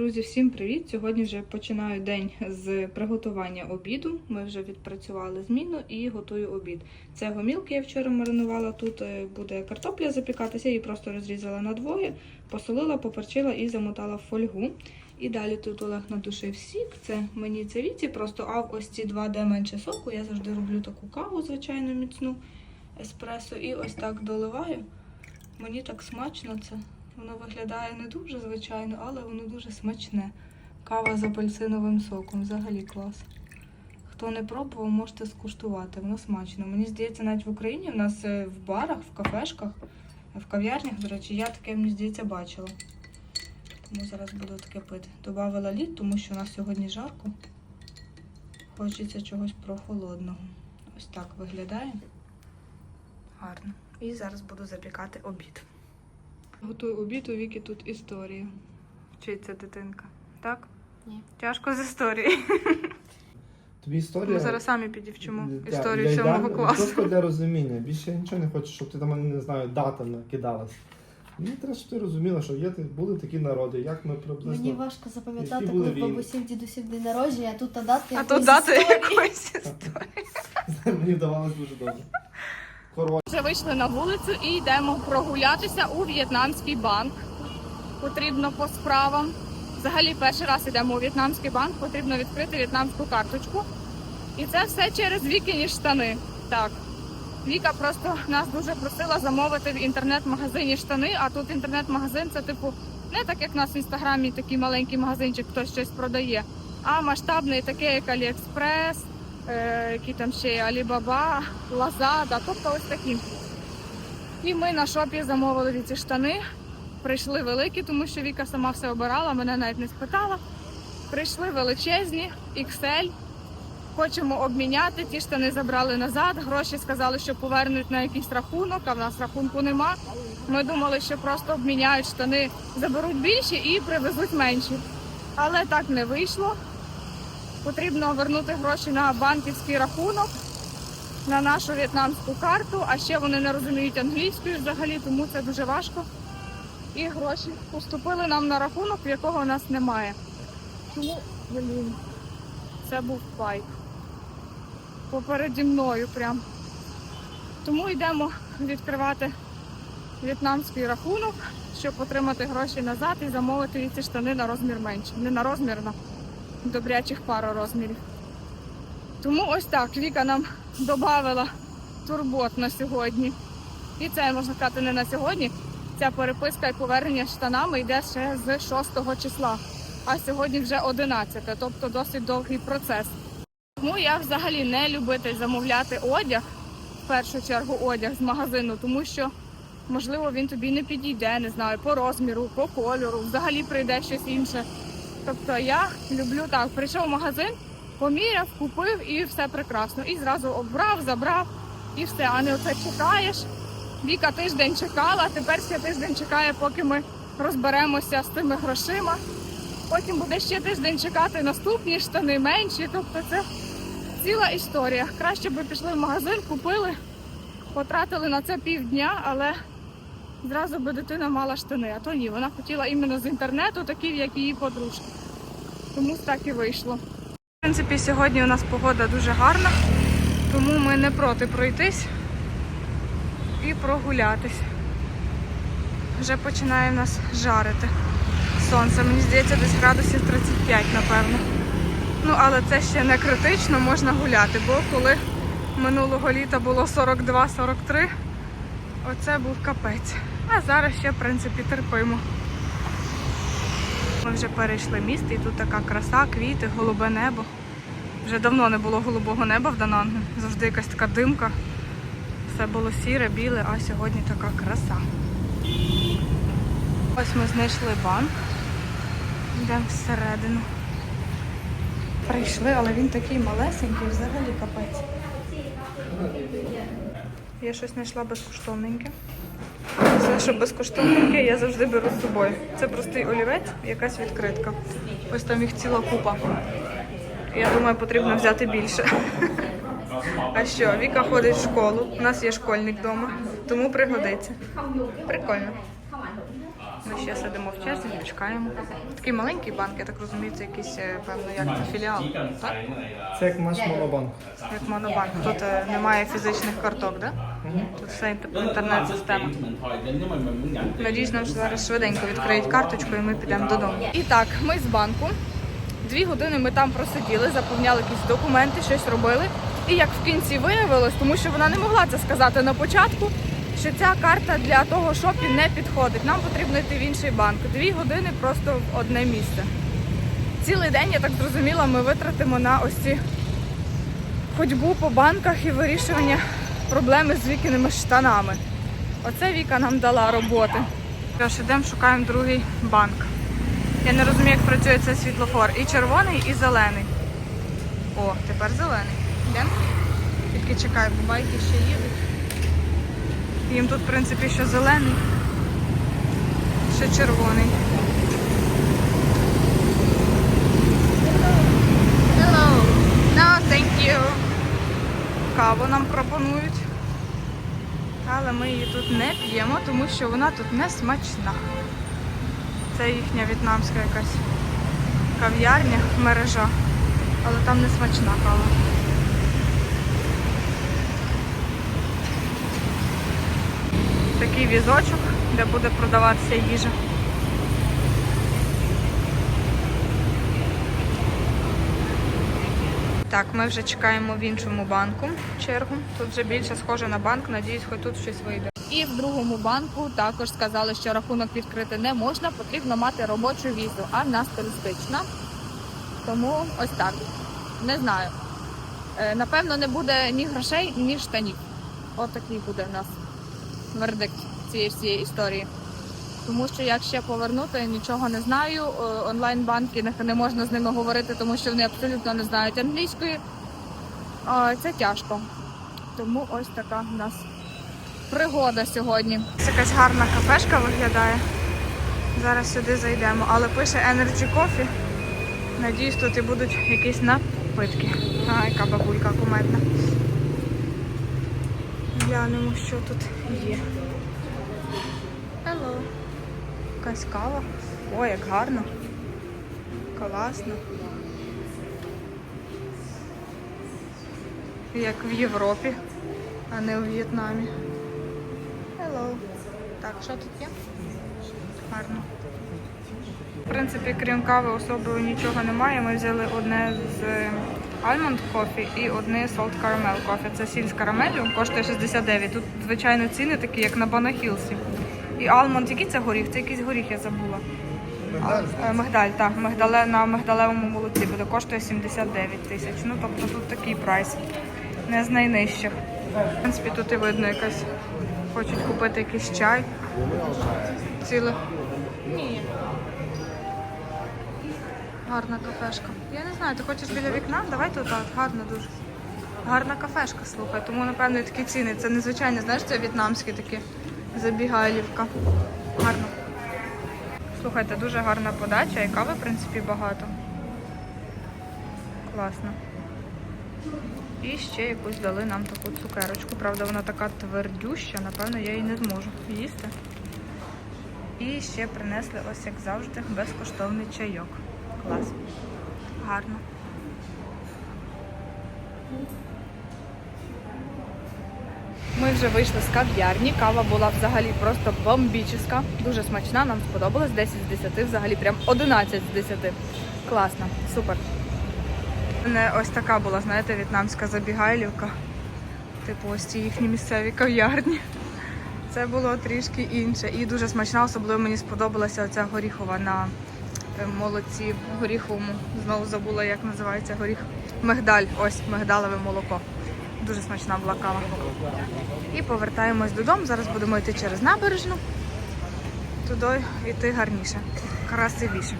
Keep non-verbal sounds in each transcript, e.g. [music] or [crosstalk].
Друзі, всім привіт! Сьогодні вже починаю день з приготування обіду. Ми вже відпрацювали зміну і готую обід. Це гомілки я вчора маринувала. Тут е, буде картопля запікатися, її просто розрізала на двоє, посолила, поперчила і замотала в фольгу. І далі тут Олег надушив сік. Це мені це віці, просто а ось ці два, де менше соку. Я завжди роблю таку каву, звичайно, міцну еспресо. І ось так доливаю. Мені так смачно це. Воно виглядає не дуже звичайно, але воно дуже смачне. Кава з апельсиновим соком, взагалі клас. Хто не пробував, можете скуштувати. Воно смачно. Мені здається, навіть в Україні в нас е, в барах, в кафешках, в кав'ярнях, до речі, я таке, мені здається, бачила. Тому зараз буду таке пити. Добавила лід, тому що у нас сьогодні жарко. Хочеться чогось прохолодного. Ось так виглядає. Гарно. І зараз буду запікати обід. Готую обід, у Віки тут історія. Вчиться дитинка. Так? Ні. Тяжко з історії. [laughs] Тобі історія. Ми зараз самі підівчимо для- історію для сьомого ідеального- класу. Просто для розуміння. Більше я нічого не хочу, щоб ти там мене не знаю, датами кидалась. Мені треба, щоб ти розуміла, що є були такі народи, як ми приблизно. Мені важко запам'ятати, Які були коли в війни? бабусів дідусів день народження, а тут та дати А то дати якоїсь історії. [laughs] Мені вдавалось дуже добре. Вже вийшли на вулицю і йдемо прогулятися у в'єтнамський банк. Потрібно по справам. Взагалі перший раз йдемо у в'єтнамський банк, потрібно відкрити в'єтнамську карточку. І це все через Вікіні штани. Так. Віка просто нас дуже просила замовити в інтернет-магазині штани, а тут інтернет-магазин це типу не так, як в нас в інстаграмі такий маленький магазинчик, хтось щось продає, а масштабний, такий як Аліекспрес, які там ще є Алібаба, Лазада, тобто ось такі. І ми на шопі замовили ці штани. Прийшли великі, тому що Віка сама все обирала, мене навіть не спитала. Прийшли величезні, XL. Хочемо обміняти. Ті штани забрали назад. Гроші сказали, що повернуть на якийсь рахунок, а в нас рахунку нема. Ми думали, що просто обміняють штани, заберуть більші і привезуть менші. Але так не вийшло. Потрібно вернути гроші на банківський рахунок, на нашу в'єтнамську карту, а ще вони не розуміють англійською взагалі, тому це дуже важко. І гроші поступили нам на рахунок, в якого у нас немає. Тому, блін, це був пайк. Попереді мною прям. Тому йдемо відкривати в'єтнамський рахунок, щоб отримати гроші назад і замовити ці штани на розмір менше. Не на розмір, на добрячих пару розмірів. Тому ось так Віка нам додавала турбот на сьогодні. І це можна сказати не на сьогодні. Ця переписка і повернення штанами йде ще з 6 числа, а сьогодні вже 11, тобто досить довгий процес. Тому я взагалі не любитель замовляти одяг, в першу чергу одяг з магазину, тому що можливо він тобі не підійде, не знаю, по розміру, по кольору, взагалі прийде щось інше. Тобто я люблю так, прийшов в магазин, поміряв, купив і все прекрасно. І зразу обрав, забрав і все. А не оце чекаєш. Віка тиждень чекала, тепер ще тиждень чекає, поки ми розберемося з тими грошима. Потім буде ще тиждень чекати наступні штани менші. Тобто це ціла історія. Краще би пішли в магазин, купили, потратили на це півдня, але зразу би дитина мала штани. А то ні, вона хотіла іменно з інтернету, такі, як її подружки. Тому так і вийшло. В принципі, сьогодні у нас погода дуже гарна, тому ми не проти пройтись і прогулятись. Вже починає нас жарити сонце. Мені здається, десь градусів 35, напевно. Ну, але це ще не критично, можна гуляти, бо коли минулого літа було 42-43, оце був капець. А зараз ще, в принципі, терпимо. Ми вже перейшли міст і тут така краса, квіти, голубе небо. Вже давно не було голубого неба в Данангу. Завжди якась така димка. Все було сіре, біле, а сьогодні така краса. Ось ми знайшли банк. Йдемо всередину. Прийшли, але він такий малесенький, взагалі капець. Я щось знайшла безкоштовненьке. Все, що безкоштовненьке, я завжди беру з собою. Це простий олівець, якась відкритка. Ось там їх ціла купа. Я думаю, потрібно взяти більше. [laughs] А що, Віка ходить в школу, у нас є школьник вдома, тому пригодиться. Прикольно. Ось ще сидимо в черзі, чекаємо. Такий маленький банк, я так розумію, це якийсь, е, певно, як це філіал. Так? Це як наш монобанк. Як монобанк. Тут е, немає фізичних карток, да? Тут все інтернет-система. Надіюсь, нам зараз швиденько відкриють карточку і ми підемо додому. І так, ми з банку. Дві години ми там просиділи, заповняли якісь документи, щось робили. І як в кінці виявилось, тому що вона не могла це сказати на початку, що ця карта для того шопі не підходить. Нам потрібно йти в інший банк. Дві години просто в одне місце. Цілий день, я так зрозуміла, ми витратимо на ось ці ходьбу по банках і вирішування проблеми з вікіними штанами. Оце Віка нам дала роботи. Тож ідемо, шукаємо другий банк. Я не розумію, як працює цей світлофор. І червоний, і зелений. О, тепер зелений. Йдемо? Тільки чекай, бо байки ще їдуть. Їм тут, в принципі, що зелений, ще червоний. Hello. No, thank you. Каву нам пропонують. Але ми її тут не п'ємо, тому що вона тут не смачна. Це їхня в'єтнамська якась кав'ярня, мережа. Але там не смачна кава. Такий візочок, де буде продаватися їжа. Так, ми вже чекаємо в іншому банку чергу. Тут вже більше схоже на банк, надіюсь, хоч тут щось вийде. І в другому банку також сказали, що рахунок відкрити не можна, потрібно мати робочу візу, а в нас туристична. Тому ось так. Не знаю. Е, Напевно, не буде ні грошей, ні штанів. От такий буде в нас вердикт цієї всієї історії. Тому що як ще повернути, нічого не знаю. Е, Онлайн-банки не- можна з ними говорити, тому що вони абсолютно не знають англійської. Це тяжко. Тому ось така в нас пригода сьогодні. Це якась гарна кафешка виглядає. Зараз сюди зайдемо, але пише Energy Coffee. Надіюсь, тут і будуть якісь напитки. А, яка бабулька кумедна. Глянемо, що тут є. Якась кава. Ой, як гарно. Класно. Як в Європі, а не у В'єтнамі. Hello. Так, що тут є? Гарно. В принципі, крім кави, особливо нічого немає. Ми взяли одне з Almond Coffee і одне Salt Caramel Coffee. Це сіль з карамелью, коштує 69. Тут, звичайно, ціни такі, як на Банахілсі. І Almond, який це горіх? Це якийсь горіх, я забула. А, е, Мигдаль, так, мигдале, на мигдалевому молоці буде коштує 79 тисяч. Ну, тобто тут такий прайс. Не з найнижчих. В принципі, тут і видно якась. Хочуть купити якийсь чай. Ціле. Ні. Гарна кафешка. Я не знаю, ти хочеш біля вікна? Давай тут так, гарно дуже. Гарна кафешка, слухай, тому напевно і такі ціни. Це незвичайно, знаєш, це в'єтнамські такі забігайлівка. Гарно. Слухайте, дуже гарна подача і кави, в принципі, багато. Класно. І ще якусь дали нам таку цукерочку. Правда, вона така твердюща, напевно, я її не зможу їсти. І ще принесли, ось як завжди, безкоштовний чайок. Клас. Гарно. Ми вже вийшли з кав'ярні. Кава була взагалі просто бомбічна. Дуже смачна, нам сподобалось. 10 з 10, взагалі прям 11 з 10. Класно, супер. У мене ось така була, знаєте, в'єтнамська забігайлівка. Типу ось ці їхні місцеві кав'ярні. Це було трішки інше. І дуже смачна, особливо мені сподобалася оця горіхова на е, молоці горіховому. Знову забула, як називається горіх. Мигдаль. Ось мигдалеве молоко. Дуже смачна була кава. І повертаємось додому. Зараз будемо йти через набережну. Туди йти гарніше, красивіше.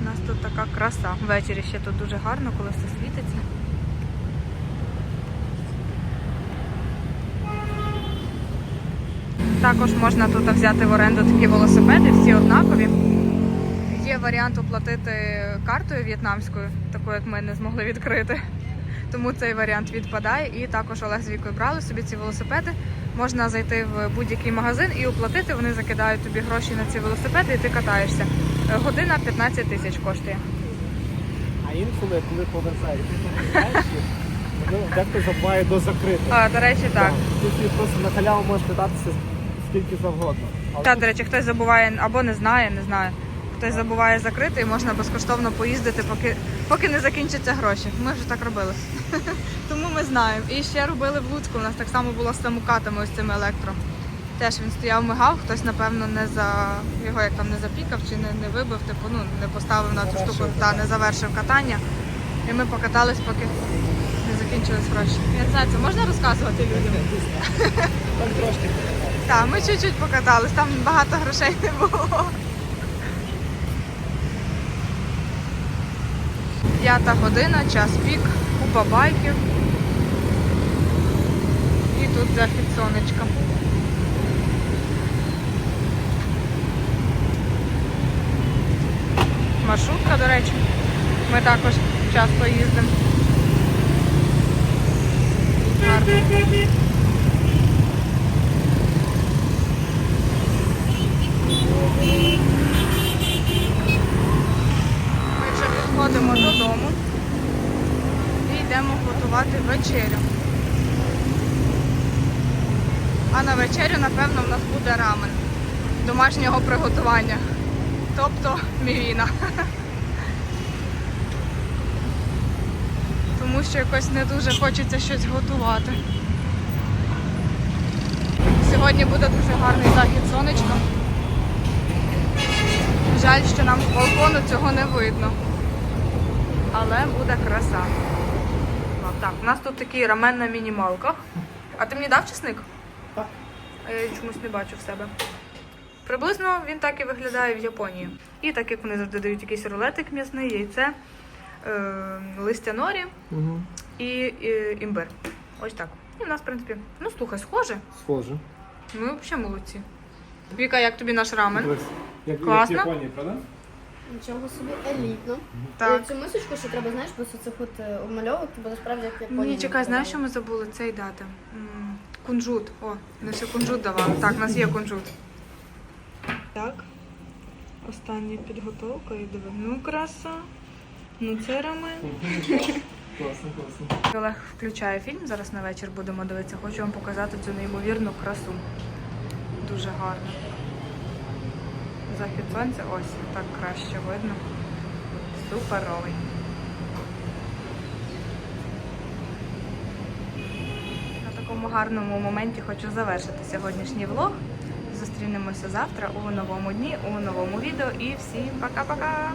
У нас тут така краса. Ввечері ще тут дуже гарно, коли все світиться. Також можна тут взяти в оренду такі велосипеди, всі однакові. Є варіант оплатити картою в'єтнамською, таку як ми не змогли відкрити. Тому цей варіант відпадає. І також Олег з Вікою брали собі ці велосипеди. Можна зайти в будь-який магазин і оплатити. Вони закидають тобі гроші на ці велосипеди, і ти катаєшся. Е, Година 15 тисяч коштує. А інколи, коли і ти ну, дехто забуває до закрити. А, до речі, так. Ти просто на халяву можеш кататися скільки завгодно. Та, до речі, хтось забуває або не знає, не знаю. Хтось забуває закрити і можна безкоштовно поїздити, поки, поки не закінчаться гроші. Ми вже так робили. [laughs] Тому ми знаємо. І ще робили в Луцьку. У нас так само було з самокатами, ось цими електро. Теж він стояв, мигав, хтось, напевно, не за його як там не запікав чи не, не вибив, типу, ну не поставив на ту штуку, та не завершив катання. І ми покатались, поки не закінчились гроші. Я не знаю, це можна розказувати людям? там трошки. Так, ми чуть-чуть покатались, там багато грошей не було. П'ята година, час пік, купа байків. І тут захід сонечка. Маршрутка, до речі. Ми також часто їздимо. Гарно. Вже додому і йдемо готувати вечерю. А на вечерю, напевно, в нас буде рамен домашнього приготування. Тобто мівіна. [laughs] Тому що якось не дуже хочеться щось готувати. Сьогодні буде дуже гарний захід сонечка. Жаль, що нам з балкону цього не видно. Але буде краса. Ну, Так, у нас тут такий рамен на мінімалках. А ти мені дав чесник? Так. А я чомусь не бачу в себе. Приблизно він так і виглядає в Японії. І так як вони завжди дають якийсь рулетик м'ясний, яйце, е, листя норі Угу. і, і імбир. Ось так. І в нас, в принципі, ну слухай, схоже. Схоже. Ми взагалі молодці. Віка, як тобі наш рамен? Як, Класно. як в Японії, правда? Нічого собі елітно. Так. І Цю мисочку ще треба, знаєш, без цих от е, обмальовок, бо насправді як Японії. Ні, чекай, знаєш, що ми забули? Цей дати. М, Кунжут. О, не ще кунжут давали. Так, у нас є кунжут. Так. Остання підготовка і диви. Ну, краса. Ну, це рамен. Класно, [laughs] класно. Олег включає фільм. Зараз на вечір будемо дивитися. Хочу вам показати цю неймовірну красу. Дуже гарно. Захід сонця, ось так краще видно. Суперовий. На такому гарному моменті хочу завершити сьогоднішній влог. Зустрінемося завтра у новому дні, у новому відео і всім пока-пока!